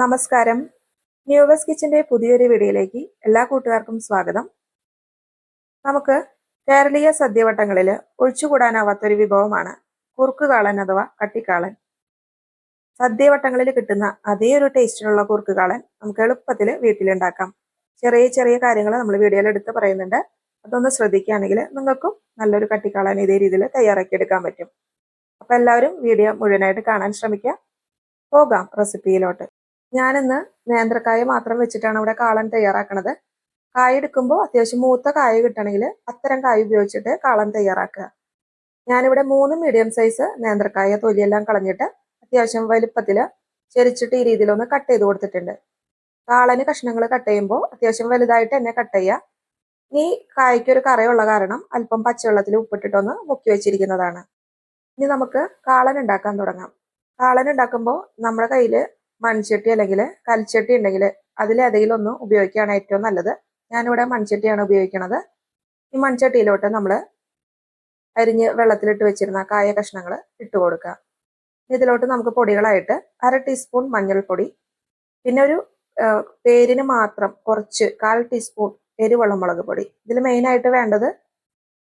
നമസ്കാരം. ന്യൂവസ് കിച്ചന്റെ പുതിയൊരു വീഡിയോയിലേക്ക് എല്ലാ കൂട്ടുകാർക്കും സ്വാഗതം. നമുക്ക് കേരളീയ സദ്യവട്ടങ്ങളിൽ ഒഴിച്ചുകൂടാനാവാത്ത ഒരു വിഭവമാണ് കുറുക്കുകാളൻ അഥവാ കട്ടിക്കാളൻ. സദ്യവട്ടങ്ങളിൽ കിട്ടുന്ന അതേ ഒരു ടേസ്റ്റിലുള്ള കുറുക്കുകാളൻ നമുക്ക് എളുപ്പത്തിൽ വീട്ടിലുണ്ടാക്കാം. ചെറിയ ചെറിയ കാര്യങ്ങൾ നമ്മൾ വീഡിയോയിൽ എടുത്ത് പറയുന്നുണ്ട്. അതൊന്ന് ശ്രദ്ധിക്കുകയാണെങ്കിൽ നിങ്ങൾക്കും നല്ലൊരു കട്ടിക്കാളൻ ഇതേ രീതിയിൽ തയ്യാറാക്കി എടുക്കാൻ പറ്റും. അപ്പൊ എല്ലാവരും വീഡിയോ മുഴുവനായിട്ട് കാണാൻ ശ്രമിക്കുക. പോകാം റെസിപ്പിയിലോട്ട്. ഞാനിന്ന് നേന്ത്രക്കായ മാത്രം വെച്ചിട്ടാണ് ഇവിടെ കാളൻ തയ്യാറാക്കണത്. കായ എടുക്കുമ്പോൾ അത്യാവശ്യം മൂത്ത കായ കിട്ടണമെങ്കിൽ അത്തരം കായ ഉപയോഗിച്ചിട്ട് കാളൻ തയ്യാറാക്കുക. ഞാനിവിടെ മൂന്ന് മീഡിയം സൈസ് നേന്ത്രക്കായ തൊലിയെല്ലാം കളഞ്ഞിട്ട് അത്യാവശ്യം വലുപ്പത്തിൽ ചെരിച്ചിട്ട് ഈ രീതിയിലൊന്ന് കട്ട് ചെയ്ത് കൊടുത്തിട്ടുണ്ട്. കാളന് കഷ്ണങ്ങൾ കട്ട് ചെയ്യുമ്പോൾ അത്യാവശ്യം വലുതായിട്ട് തന്നെ കട്ട് ചെയ്യുക. ഇനി കായ്ക്കൊരു കറയുള്ള കാരണം അല്പം പച്ചവെള്ളത്തിൽ ഉപ്പിട്ടിട്ടൊന്ന് മുക്കി വെച്ചിരിക്കുന്നതാണ്. ഇനി നമുക്ക് കാളൻ ഉണ്ടാക്കാൻ തുടങ്ങാം. കാളൻ ഉണ്ടാക്കുമ്പോൾ നമ്മുടെ കയ്യിൽ മൺചട്ടി അല്ലെങ്കിൽ കൽച്ചട്ടി ഉണ്ടെങ്കിൽ അതിലേതെങ്കിലും ഒന്ന് ഉപയോഗിക്കുകയാണ് ഏറ്റവും നല്ലത്. ഞാനിവിടെ മൺചട്ടിയാണ് ഉപയോഗിക്കുന്നത് ഈ മൺചട്ടിയിലോട്ട് നമ്മൾ അരിഞ്ഞ് വെള്ളത്തിലിട്ട് വെച്ചിരുന്ന കായ കഷ്ണങ്ങൾ ഇട്ട് കൊടുക്കുക. ഇതിലോട്ട് നമുക്ക് പൊടികളായിട്ട് അര ടീസ്പൂൺ മഞ്ഞൾപ്പൊടി പിന്നെ ഒരു പേരിന് മാത്രം കുറച്ച് കാൽ ടീസ്പൂൺ എരിവെള്ള മുളക് പൊടി. ഇതിൽ മെയിനായിട്ട് വേണ്ടത്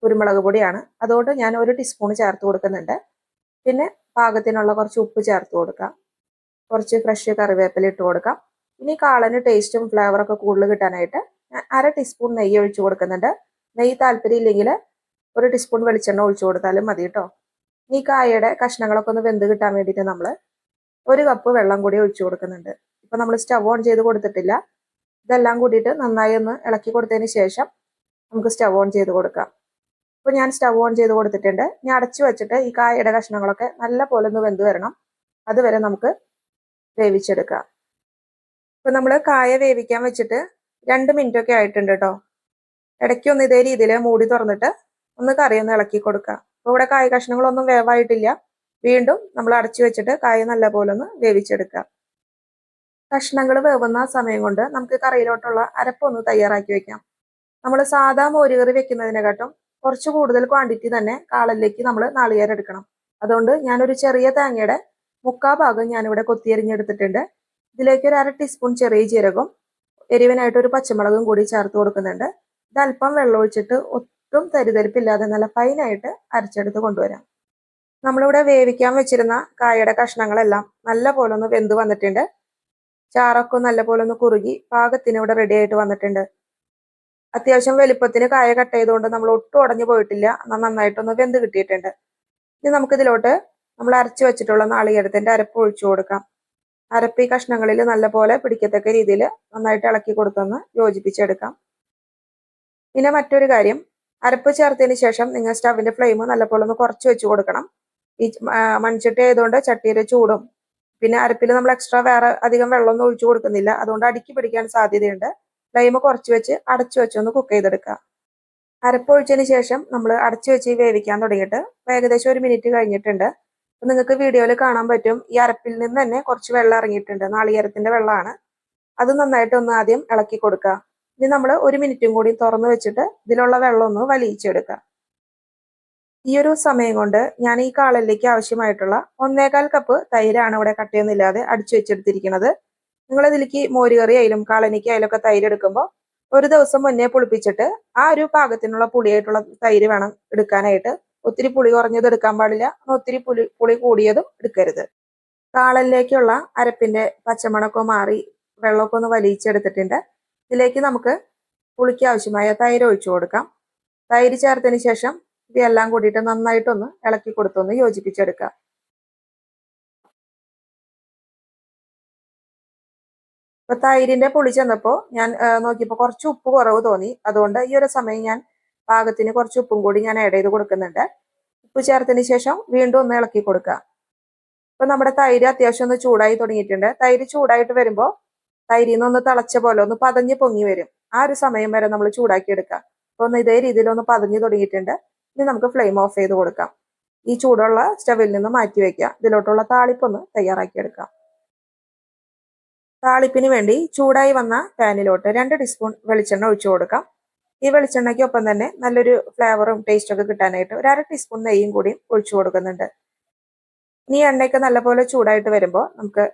കുരുമുളക് പൊടിയാണ്. അതുകൊണ്ട് ഞാൻ ഒരു ടീസ്പൂൺ ചേർത്ത് കൊടുക്കുന്നുണ്ട്. പിന്നെ പാകത്തിനുള്ള കുറച്ച് ഉപ്പ് ചേർത്ത് കൊടുക്കാം. കുറച്ച് ഫ്രഷ് കറിവേപ്പില ഇട്ട് കൊടുക്കാം. ഇനി കാളന് ടേസ്റ്റും ഫ്ലേവറൊക്കെ കൂടുതൽ കിട്ടാനായിട്ട് ഞാൻ അര ടീസ്പൂൺ നെയ്യ് ഒഴിച്ചു കൊടുക്കുന്നുണ്ട്. നെയ്യ് താല്പര്യം ഇല്ലെങ്കിൽ ഒരു ടീസ്പൂൺ വെളിച്ചെണ്ണ ഒഴിച്ചു കൊടുത്താലും മതി കേട്ടോ ഈ കായയുടെ കഷ്ണങ്ങളൊക്കെ ഒന്ന് വെന്ത് കിട്ടാൻ വേണ്ടിയിട്ട് നമ്മൾ ഒരു കപ്പ് വെള്ളം കൂടി ഒഴിച്ചു കൊടുക്കുന്നുണ്ട്. ഇപ്പം നമ്മൾ സ്റ്റവ് ഓൺ ചെയ്ത് കൊടുത്തിട്ടില്ല. ഇതെല്ലാം കൂടിയിട്ട് നന്നായി ഒന്ന് ഇളക്കി കൊടുത്തതിന് ശേഷം നമുക്ക് സ്റ്റവ് ഓൺ ചെയ്ത് കൊടുക്കാം. ഇപ്പം ഞാൻ സ്റ്റവ് ഓൺ ചെയ്ത് കൊടുത്തിട്ടുണ്ട്. ഞാൻ അടച്ചു വെച്ചിട്ട് ഈ കായയുടെ കഷ്ണങ്ങളൊക്കെ നല്ല പോലെ ഒന്ന് വെന്ത് വരണം. അതുവരെ നമുക്ക് വേവിച്ചെടുക്കുക. ഇപ്പൊ നമ്മൾ കായ വേവിക്കാൻ വെച്ചിട്ട് രണ്ട് മിനിറ്റ് ഒക്കെ ആയിട്ടുണ്ട് കേട്ടോ ഇടയ്ക്കൊന്ന് ഇതേ രീതിയിൽ മൂടി തുറന്നിട്ട് ഒന്ന് കറി ഒന്ന് ഇളക്കി കൊടുക്കുക. അപ്പോൾ ഇവിടെ കായ കഷ്ണങ്ങളൊന്നും വേവായിട്ടില്ല. വീണ്ടും നമ്മൾ അടച്ചു വെച്ചിട്ട് കായ നല്ല പോലെ ഒന്ന് വേവിച്ചെടുക്കുക. കഷ്ണങ്ങൾ വേവുന്ന സമയം കൊണ്ട് നമുക്ക് കറിയിലോട്ടുള്ള അരപ്പൊന്ന് തയ്യാറാക്കി വെക്കാം. നമ്മൾ സാധാ മോരുകറി വെക്കുന്നതിനെക്കാട്ടും കുറച്ച് കൂടുതൽ ക്വാണ്ടിറ്റി തന്നെ കാളലിലേക്ക് നമ്മൾ നാളികേരം എടുക്കണം. അതുകൊണ്ട് ഞാനൊരു ചെറിയ തേങ്ങയുടെ മുക്കാ ഭാഗം ഞാനിവിടെ കൊത്തിയരിഞ്ഞെടുത്തിട്ടുണ്ട്. ഇതിലേക്ക് ഒരു അര ടീസ്പൂൺ ചെറിയ ജീരകം എരിവിനായിട്ട് ഒരു പച്ചമുളകും കൂടി ചേർത്ത് കൊടുക്കുന്നുണ്ട്. ഇത് അല്പം വെള്ളമൊഴിച്ചിട്ട് ഒട്ടും തരിതരിപ്പില്ലാതെ നല്ല ഫൈനായിട്ട് അരച്ചെടുത്ത് കൊണ്ടുവരാം. നമ്മളിവിടെ വേവിക്കാൻ വെച്ചിരുന്ന കായയുടെ കഷ്ണങ്ങളെല്ലാം നല്ല പോലെ ഒന്ന് വെന്ത് വന്നിട്ടുണ്ട്. ചാറൊക്കെ നല്ല പോലെ ഒന്ന് കുറുകി പാകത്തിന് ഇവിടെ റെഡി ആയിട്ട് വന്നിട്ടുണ്ട്. അത്യാവശ്യം വലിപ്പത്തിന് കായ കട്ട് ചെയ്തുകൊണ്ട് നമ്മൾ ഒട്ടും ഉടഞ്ഞു പോയിട്ടില്ല. എന്നാൽ നന്നായിട്ടൊന്ന് വെന്ത് കിട്ടിയിട്ടുണ്ട്. ഇനി നമുക്കിതിലോട്ട് നമ്മൾ അരച്ചു വെച്ചിട്ടുള്ള നാളികേരത്തിന്റെ അരപ്പ് ഒഴിച്ചു കൊടുക്കാം. അരപ്പ് ഈ കഷ്ണങ്ങളിൽ നല്ലപോലെ പിടിക്കത്തക്ക രീതിയിൽ നന്നായിട്ട് ഇളക്കി കൊടുത്തൊന്ന് യോജിപ്പിച്ചെടുക്കാം. പിന്നെ മറ്റൊരു കാര്യം അരപ്പ് ചേർത്തതിന് ശേഷം നിങ്ങൾ സ്റ്റവിന്റെ ഫ്ലെയിം നല്ലപോലെ ഒന്ന് കുറച്ച് വെച്ച് കൊടുക്കണം. ഈ മൺചട്ടി ആയതുകൊണ്ട് ചട്ടിയുടെ ചൂടും പിന്നെ അരപ്പിൽ നമ്മൾ എക്സ്ട്രാ വേറെ അധികം വെള്ളമൊന്നും ഒഴിച്ചു കൊടുക്കുന്നില്ല. അതുകൊണ്ട് അടുക്കി പിടിക്കാൻ സാധ്യതയുണ്ട്. ഫ്ലെയിം കുറച്ച് വെച്ച് അടച്ചു വെച്ചൊന്ന് കുക്ക് ചെയ്തെടുക്കുക അരപ്പ് ഒഴിച്ചതിന് ശേഷം നമ്മൾ അടച്ചു വെച്ച് വേവിക്കാൻ തുടങ്ങിയിട്ട് ഏകദേശം ഒരു മിനിറ്റ് കഴിഞ്ഞിട്ടുണ്ട്. നിങ്ങൾക്ക് വീഡിയോയിൽ കാണാൻ പറ്റും. ഈ അരപ്പിൽ നിന്ന് തന്നെ കുറച്ച് വെള്ളം ഇറങ്ങിയിട്ടുണ്ട്. നാളികേരത്തിന്റെ വെള്ളമാണ്. അത് നന്നായിട്ട് ഒന്ന് ആദ്യം ഇളക്കി കൊടുക്കുക. ഇനി നമ്മൾ ഒരു മിനിറ്റും കൂടി തുറന്നു വെച്ചിട്ട് ഇതിലുള്ള വെള്ളം ഒന്ന് വലിയിച്ചെടുക്കുക. ഈ ഒരു സമയം കൊണ്ട് ഞാൻ ഈ കാളലിലേക്ക് ആവശ്യമായിട്ടുള്ള ഒന്നേകാൽ കപ്പ് തൈരാണ് ഇവിടെ കട്ടയൊന്നുമില്ലാതെ അടിച്ചു വെച്ചെടുത്തിരിക്കുന്നത്. നിങ്ങൾ ഇതിലേക്ക് മോരുകറി ആയാലും കാളനിക്ക് ആയാലും ഒക്കെ തൈര് എടുക്കുമ്പോൾ ഒരു ദിവസം മുന്നേ പുളിപ്പിച്ചിട്ട് ആ ഒരു പാകത്തിനുള്ള പുളിയായിട്ടുള്ള തൈര് വേണം എടുക്കാനായിട്ട്. ഒത്തിരി പുളി കുറഞ്ഞത് എടുക്കാൻ പാടില്ല. ഒത്തിരി പുളി പുളി കൂടിയതും എടുക്കരുത്. കാളലിലേക്കുള്ള അരപ്പിന്റെ പച്ചമണക്കോ മാറി വെള്ളമൊക്കെ ഒന്ന് വലിയിച്ചെടുത്തിട്ടുണ്ട് ഇതിലേക്ക് നമുക്ക് പുളിക്ക് ആവശ്യമായ തൈര് ഒഴിച്ചു കൊടുക്കാം. തൈര് ചേർത്തതിന് ശേഷം ഇതെല്ലാം കൂടിയിട്ട് നന്നായിട്ടൊന്ന് ഇളക്കി കൊടുത്തൊന്ന് യോജിപ്പിച്ചെടുക്കാം ഇപ്പൊ തൈരിന്റെ പുളി ചെന്നപ്പോ ഞാൻ നോക്കിയപ്പോ കുറച്ച് ഉപ്പ് കുറവ് തോന്നി. അതുകൊണ്ട് ഈ ഒരു സമയം ഞാൻ പാകത്തിന് കുറച്ച് ഉപ്പും കൂടി ഞാൻ ആഡ് ചെയ്ത് കൊടുക്കുന്നുണ്ട്. ഉപ്പ് ചേർത്തതിന് ശേഷം വീണ്ടും ഒന്ന് ഇളക്കി കൊടുക്കുക. ഇപ്പൊ നമ്മുടെ തൈര് അത്യാവശ്യം ഒന്ന് ചൂടായി തുടങ്ങിയിട്ടുണ്ട്. തൈര് ചൂടായിട്ട് വരുമ്പോൾ തൈരിൽ നിന്ന് ഒന്ന് തിളച്ച പോലെ ഒന്ന് പതഞ്ഞ് പൊങ്ങി വരും. ആ ഒരു സമയം വരെ നമ്മൾ ചൂടാക്കി എടുക്കുക. അപ്പൊ ഒന്ന് ഇതേ രീതിയിൽ ഒന്ന് പതഞ്ഞ് തുടങ്ങിയിട്ടുണ്ട്. ഇനി നമുക്ക് ഫ്ലെയിം ഓഫ് ചെയ്ത് കൊടുക്കാം. ഈ ചൂടുള്ള സ്റ്റവിൽ നിന്ന് മാറ്റി വെക്കുക. ഇതിലോട്ടുള്ള താളിപ്പൊന്ന് തയ്യാറാക്കി എടുക്കാം താളിപ്പിന് വേണ്ടി ചൂടായി വന്ന പാനിലോട്ട് രണ്ട് ടീസ്പൂൺ വെളിച്ചെണ്ണ ഒഴിച്ചു കൊടുക്കാം. ഈ വെളിച്ചെണ്ണയ്ക്കൊപ്പം തന്നെ നല്ലൊരു ഫ്ലേവറും ടേസ്റ്റും ഒക്കെ കിട്ടാനായിട്ട് ഒരു അര ടീസ്പൂൺ നെയ്യും കൂടി ഒഴിച്ചു കൊടുക്കുന്നുണ്ട്. ഇനി എണ്ണയൊക്കെ നല്ലപോലെ ചൂടായിട്ട് വരുമ്പോൾ നമുക്ക്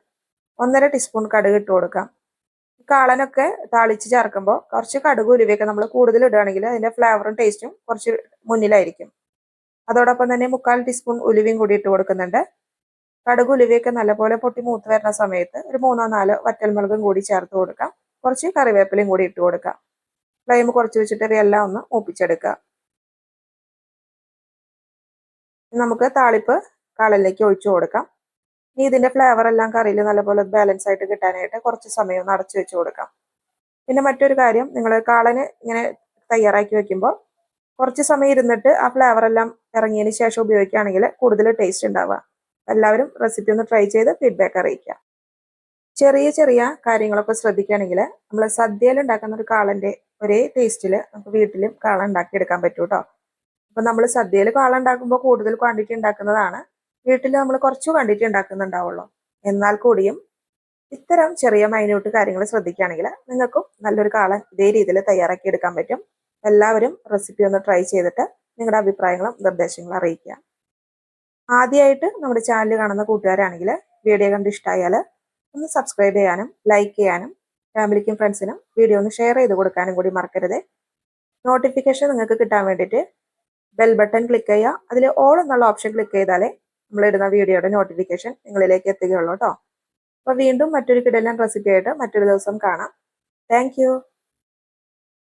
ഒന്നര ടീസ്പൂൺ കടുക് ഇട്ട് കൊടുക്കാം. കാളനൊക്കെ താളിച്ച് ചേർക്കുമ്പോൾ കുറച്ച് കടുക് ഉലുവയൊക്കെ നമ്മൾ കൂടുതൽ ഇടുകയാണെങ്കിൽ അതിന്റെ ഫ്ലേവറും ടേസ്റ്റും കുറച്ച് മുന്നിലായിരിക്കും. അതോടൊപ്പം തന്നെ മുക്കാൽ ടീസ്പൂൺ ഉലുവയും കൂടി ഇട്ട് കൊടുക്കുന്നുണ്ട്. കടുക് ഉലുവയൊക്കെ നല്ലപോലെ പൊട്ടി മൂത്ത് വരുന്ന സമയത്ത് ഒരു മൂന്നോ നാലോ വറ്റൽമുളകും കൂടി ചേർത്ത് കൊടുക്കാം. കുറച്ച് കറിവേപ്പിലയും കൂടി ഇട്ട് കൊടുക്കാം. ഫ്ലെയിം കുറച്ച് വെച്ചിട്ട് ഇവയെല്ലാം ഒന്ന് മൂപ്പിച്ചെടുക്കുക. നമുക്ക് താളിപ്പ് കളലിലേക്ക് ഒഴിച്ചു കൊടുക്കാം. ഇനി ഇതിന്റെ ഫ്ലേവർ എല്ലാം കറിയിൽ നല്ലപോലെ ബാലൻസ് ആയിട്ട് കിട്ടാനായിട്ട് കുറച്ച് സമയം ഒന്ന് അടച്ചു വെച്ച് കൊടുക്കാം. പിന്നെ മറ്റൊരു കാര്യം നിങ്ങൾ കാളന് ഇങ്ങനെ തയ്യാറാക്കി വെക്കുമ്പോൾ കുറച്ച് സമയം ഇരുന്നിട്ട് ആ ഫ്ലേവർ എല്ലാം ഇറങ്ങിയതിന് ശേഷം ഉപയോഗിക്കുകയാണെങ്കിൽ കൂടുതൽ ടേസ്റ്റ് ഉണ്ടാവുക. എല്ലാവരും റെസിപ്പി ഒന്ന് ട്രൈ ചെയ്ത് ഫീഡ്ബാക്ക് അറിയിക്കുക. ചെറിയ ചെറിയ കാര്യങ്ങളൊക്കെ ശ്രദ്ധിക്കുകയാണെങ്കിൽ നമ്മൾ സദ്യയിൽ ഉണ്ടാക്കുന്ന ഒരു കാളന്റെ ഒരേ ടേസ്റ്റിൽ നമുക്ക് വീട്ടിലും കാള ഉണ്ടാക്കിയെടുക്കാൻ പറ്റും കേട്ടോ. അപ്പൊ നമ്മൾ സദ്യയിൽ കാള ഉണ്ടാക്കുമ്പോൾ കൂടുതൽ ക്വാണ്ടിറ്റി ഉണ്ടാക്കുന്നതാണ്. വീട്ടിൽ നമ്മൾ കുറച്ച് ക്വാണ്ടിറ്റി ഉണ്ടാക്കുന്നുണ്ടാവുള്ളൂ. എന്നാൽ കൂടിയും ഇത്തരം ചെറിയ മൈന്യൂട്ട് കാര്യങ്ങൾ ശ്രദ്ധിക്കുകയാണെങ്കിൽ നിങ്ങൾക്കും നല്ലൊരു കാളൻ ഇതേ രീതിയിൽ തയ്യാറാക്കി എടുക്കാൻ പറ്റും. എല്ലാവരും റെസിപ്പി ഒന്ന് ട്രൈ ചെയ്തിട്ട് നിങ്ങളുടെ അഭിപ്രായങ്ങളും നിർദ്ദേശങ്ങളും അറിയിക്കുക. ആദ്യമായിട്ട് നമ്മുടെ ചാനൽ കാണുന്ന കൂട്ടുകാരാണെങ്കിൽ വീഡിയോ കണ്ട് ഇഷ്ടമായാൽ ഒന്ന് സബ്സ്ക്രൈബ് ചെയ്യാനും ലൈക്ക് ചെയ്യാനും ഫാമിലിക്കും ഫ്രണ്ട്സിനും വീഡിയോ ഒന്ന് ഷെയർ ചെയ്ത് കൊടുക്കാനും കൂടി മറക്കരുത്. നോട്ടിഫിക്കേഷൻ നിങ്ങൾക്ക് കിട്ടാൻ വേണ്ടിയിട്ട് ബെൽ ബട്ടൺ ക്ലിക്ക് ചെയ്യുക. അതിൽ ഓൾ എന്നുള്ള ഓപ്ഷൻ ക്ലിക്ക് ചെയ്താലേ നമ്മളിടുന്ന വീഡിയോയുടെ നോട്ടിഫിക്കേഷൻ നിങ്ങളിലേക്ക് എത്തുകയുള്ളൂ കേട്ടോ അപ്പോൾ വീണ്ടും മറ്റൊരു കിടലൻ റെസിപ്പി ആയിട്ട് മറ്റൊരു ദിവസം കാണാം. താങ്ക്